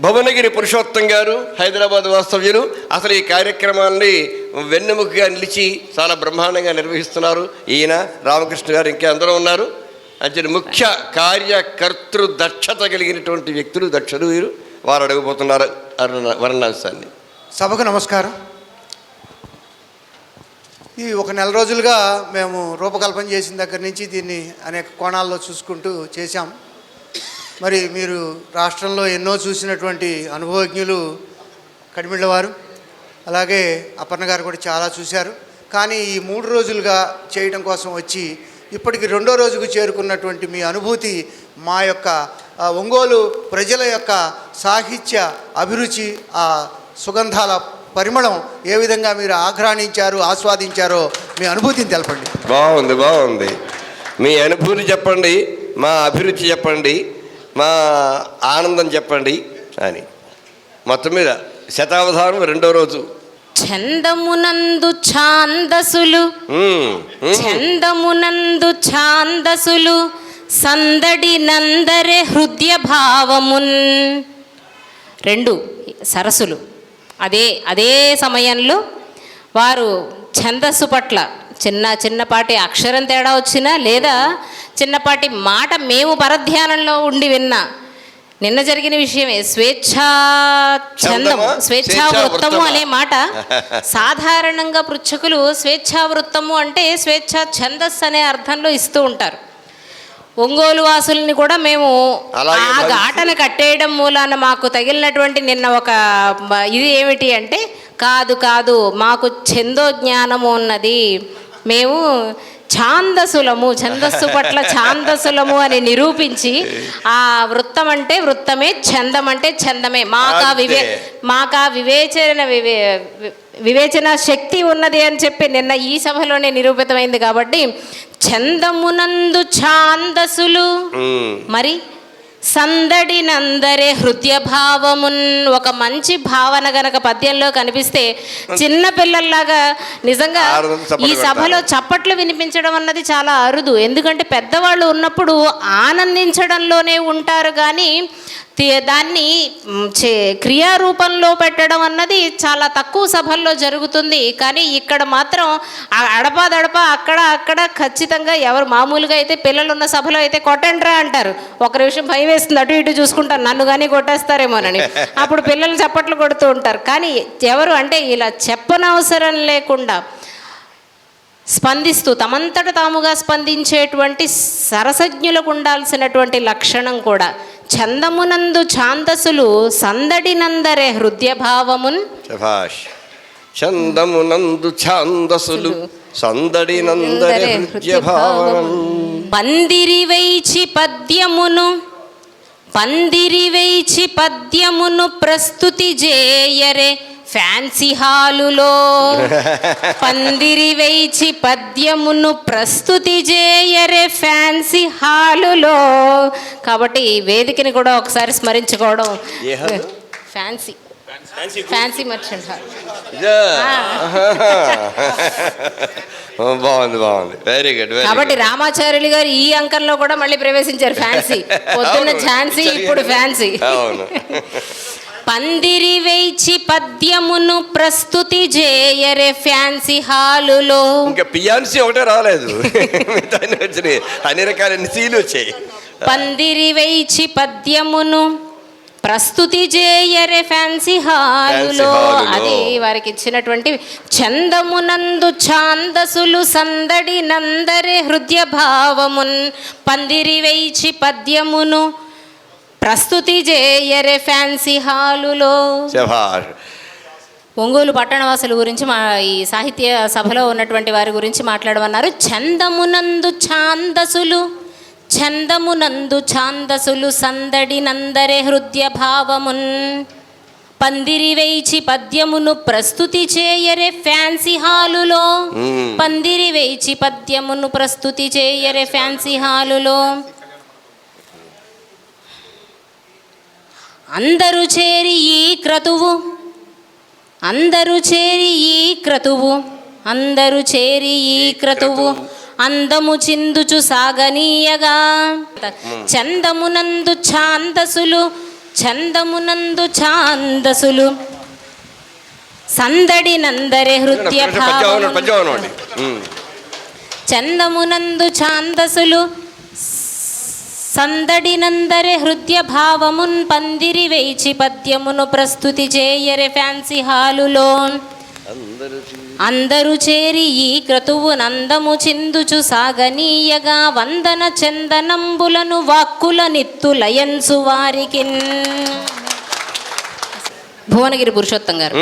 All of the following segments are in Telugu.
భువనగిరి పురుషోత్తం గారు హైదరాబాద్ వాస్తవ్యులు. అసలు ఈ కార్యక్రమాన్ని వెన్నెముకగా నిలిచి చాలా బ్రహ్మాండంగా నిర్వహిస్తున్నారు ఈయన రామకృష్ణ గారు ఇంకా అందరూ ఉన్నారు. అంటే ముఖ్య కార్యకర్తృ దక్షత కలిగినటువంటి వ్యక్తులు దక్షులు వీరు. వారు అడగబోతున్నారు అరుణ- వర్ణాంశాన్ని. సభకు నమస్కారం. ఈ ఒక నెల రోజులుగా మేము రూపకల్పన చేసిన దగ్గర నుంచి దీన్ని అనేక కోణాల్లో చూసుకుంటూ చేశాం. మరి మీరు రాష్ట్రంలో ఎన్నో చూసినటువంటి అనుభవజ్ఞులు కడిమిళ్ళ వారు అలాగే అపర్ణ గారు కూడా చాలా చూశారు. కానీ ఈ మూడు రోజులుగా చేయడం కోసం వచ్చి ఇప్పటికి రెండో రోజుకు చేరుకున్నటువంటి మీ అనుభూతి మా యొక్క ఒంగోలు ప్రజల యొక్క సాహిత్య అభిరుచి ఆ సుగంధాల పరిమళం ఏ విధంగా మీరు ఆఘ్రాణించారు ఆస్వాదించారో మీ అనుభూతిని తెలపండి. బాగుంది బాగుంది. మీ అనుభూతి చెప్పండి మా అభిరుచి చెప్పండి. మా ఆనందం చెప్పండి అని. మొత్తం మీద శతావధానం రెండో రోజు. చందమునందు ఛాందసులు. చందమునందు ఛాందసులు. సందడి నందరె హృదయ భావమున్ రెండు సరస్సులు. అదే అదే సమయంలో వారు ఛందస్సు పట్ల చిన్న చిన్నపాటి అక్షరం తేడా వచ్చినా లేదా చిన్నపాటి మాట మేము పరధ్యానంలో ఉండి విన్నా. నిన్న జరిగిన విషయమే. స్వేచ్ఛా ఛందము ఛందమా? స్వేచ్ఛా స్వేచ్ఛా వృత్తము వృత్తమా? అనే మాట సాధారణంగా పృచ్ఛకులు స్వేచ్ఛా వృత్తము అంటే స్వేచ్ఛా ఛందస్సు అనే అర్థంలో ఇస్తూ ఉంటారు. ఒంగోలు వాసుల్ని కూడా మేము ఆ ఘాటను కట్టేయడం మూలాన మాకు తగిలినటువంటి నిన్న ఒక ఇది ఏమిటి అంటే కాదు కాదు మాకు ఛందో జ్ఞానము ఉన్నది. మేము ఛాందసులము ఛందస్సు పట్ల ఛాందసులము అని నిరూపించి ఆ వృత్తం అంటే వృత్తమే ఛందం అంటే ఛందమే మాకా వివే. మాకా వివేచన వివే వివేచన శక్తి ఉన్నది అని చెప్పి నిన్న ఈ సభలోనే నిరూపితమైంది కాబట్టి ఛందమునందు ఛాందసులు. మరి సందడి నందరే హృదయ భావమున్ ఒక మంచి భావన గనక పద్యంలో కనిపిస్తే చిన్న పిల్లల్లాగా నిజంగా ఈ సభలో చప్పట్లు వినిపించడం అన్నది చాలా అరుదు. ఎందుకంటే పెద్దవాళ్ళు ఉన్నప్పుడు ఆనందించడంలోనే ఉంటారు. కానీ దాన్ని చే- క్రియారూపంలో పెట్టడం అన్నది చాలా తక్కువ సభల్లో జరుగుతుంది. కానీ ఇక్కడ మాత్రం అడపాదడప అక్కడ అక్కడ ఖచ్చితంగా ఎవరు మామూలుగా అయితే పిల్లలు ఉన్న సభలో అయితే కొట్టండ్రా అంటారు. ఒక నిమిషం భయం వేస్తుంది అటు ఇటు చూసుకుంటారు. నన్ను కానీ కొట్టేస్తారేమోనని. అప్పుడు పిల్లలు చప్పట్లు కొడుతూ ఉంటారు. కానీ ఎవరు అంటే ఇలా చెప్పనవసరం లేకుండా స్పందిస్తూ తమంతట తాముగా స్పందించేటువంటి సరసజ్ఞులకు ఉండాల్సినటువంటి లక్షణం కూడా చందమునందు ఛాందసులు సందడి నందరే హృదయ భావమున్ శభాష్. చందమునందు ఛాందసులు సందడి నందరి హృదయ భావం పందిరి వేయిచి పద్యమును పందిరి వేయిచి పద్యమును ప్రస్తుతి చేయరే ఫ్యాన్సీ హాలులో పందిరి వేయిచి పద్యమును ప్రస్తుతి చేయరే ఫ్యాన్సీ హాలులో. కాబట్టి ఈ వేదికని కూడా ఒకసారి స్మరించుకోవడం? ఫ్యాన్సీ. Fancy merchant hall. బాగుంది బాగుంది. వెరీ గుడ్ వెరీ కాబట్టి రామాచార్యులు గారు ఈ అంకంలో కూడా మళ్ళీ ప్రవేశించారు ఫ్యాన్సీ. పొద్దున్న. ఝాన్సీ ఇప్పుడు ఫ్యాన్సీ. అవును. పందిరి వేచి పద్యమును ప్రస్తుతి చేయరే ఫ్యాన్సీ హాలులో. ఇంకా పియాన్సీ ఒకటే రాలేదు. వచ్చినాయి. అన్ని రకాల సీలు వచ్చాయి. పందిరి వేచి పద్యమును ప్రస్తుతి చేయరే ఫ్యాన్సీ హాలులో. హాలులో. అది వారికి ఇచ్చినటువంటి చందమునందు ఛాందసులు సందడి నందరే హృదయ భావమున్ పందిరి వేచి పద్యమును ప్రస్తుతి చేయరే ఫ్యాన్సీ హాలులో. శభాష్. ఒంగోలు పట్టణవాసుల గురించి మా ఈ సాహిత్య సభలో ఉన్నటువంటి వారి గురించి మాట్లాడమన్నారు. చందమునందు ఛాందసులు చందమునందు ఛాందసులు సందడి నందరే హృదయ భావమున్. పందిరి వేయిచి పద్యమును ప్రస్తుతి చేయరే ఫ్యాన్సీ హాలులో. పందిరి వేయిచి పద్యమును ప్రస్తుతి చేయరే ఫ్యాన్సీ హాలులో. అందరూ చేరి ఈ క్రతువు. అందరూ చేరి ఈ క్రతువు. అందరూ చేరి ఈ క్రతువు. అందము చిందుచు సాగనీయగా. చందమునందు ఛాందసులు. చందమునందు ఛాందసులు. సందడి నందరే. ఉమ్. చందమునందు ఛాందసులు. సందడి నందరే హృదయ భావమున్ పందిరి వేచి పద్యమును ప్రస్తుతి చేయరే ఫ్యాన్సీ హాలులో అందరూ చేరి ఈ క్రతువు నందము చిందుచు సాగనీయగా వందన చందనంబులను వాక్కుల నిత్తులయన్సు వారికిన్. భువనగిరి పురుషోత్తం గారు.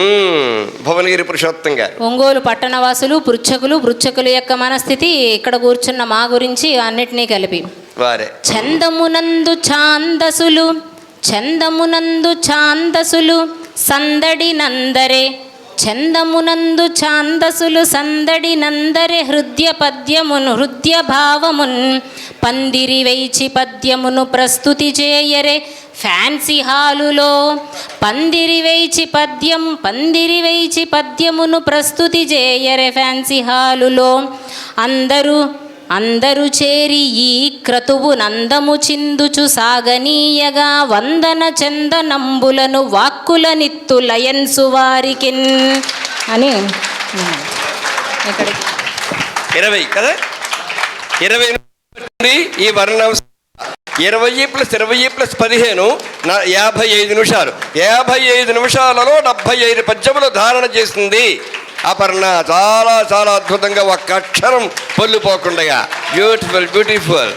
భువనగిరి పురుషోత్తం గారు. ఒంగోలు పట్టణవాసులు పృచ్ఛకులు పృచ్ఛకుల యొక్క మనస్థితి ఇక్కడ కూర్చున్న మా గురించి అన్నిటినీ కలిపి. వారే. చందమునందు ఛాందసులు చందమునందు ఛాందసులు సందడి నందరే. చందమునందు ఛాందసులు సందడి నందరే హృదయ పద్యమును హృదయ భావమున్ పందిరి వేచి పద్యమును ప్రస్తుతి చేయరే. ఫ్యాన్సీ హాలులో పందిరి వేచి పద్యం పందిరి వేచి పద్యమును ప్రస్తుతి చేయరే ఫ్యాన్సీ హాలులో. అందరూ అందరు చేరి ఈ క్రతువు నందము చిందుచు సాగనీయగా వందన చందనంబులను వాక్కుల నిత్తు లయన్సు వారికిన్. అని. ఇక్కడికి. ఇరవై కదా? ఇరవై ఈ వర్ణం ఇరవై ప్లస్ ఇరవై ప్లస్ పదిహేను యాభై ఐదు నిమిషాలు. యాభై ఐదు నిమిషాలలో డెబ్భై ఐదు పద్యములు ధారణ చేసింది అపర్ణ చాలా చాలా అద్భుతంగా ఒక్క అక్షరం పొల్లిపోకుండా బ్యూటిఫుల్ బ్యూటిఫుల్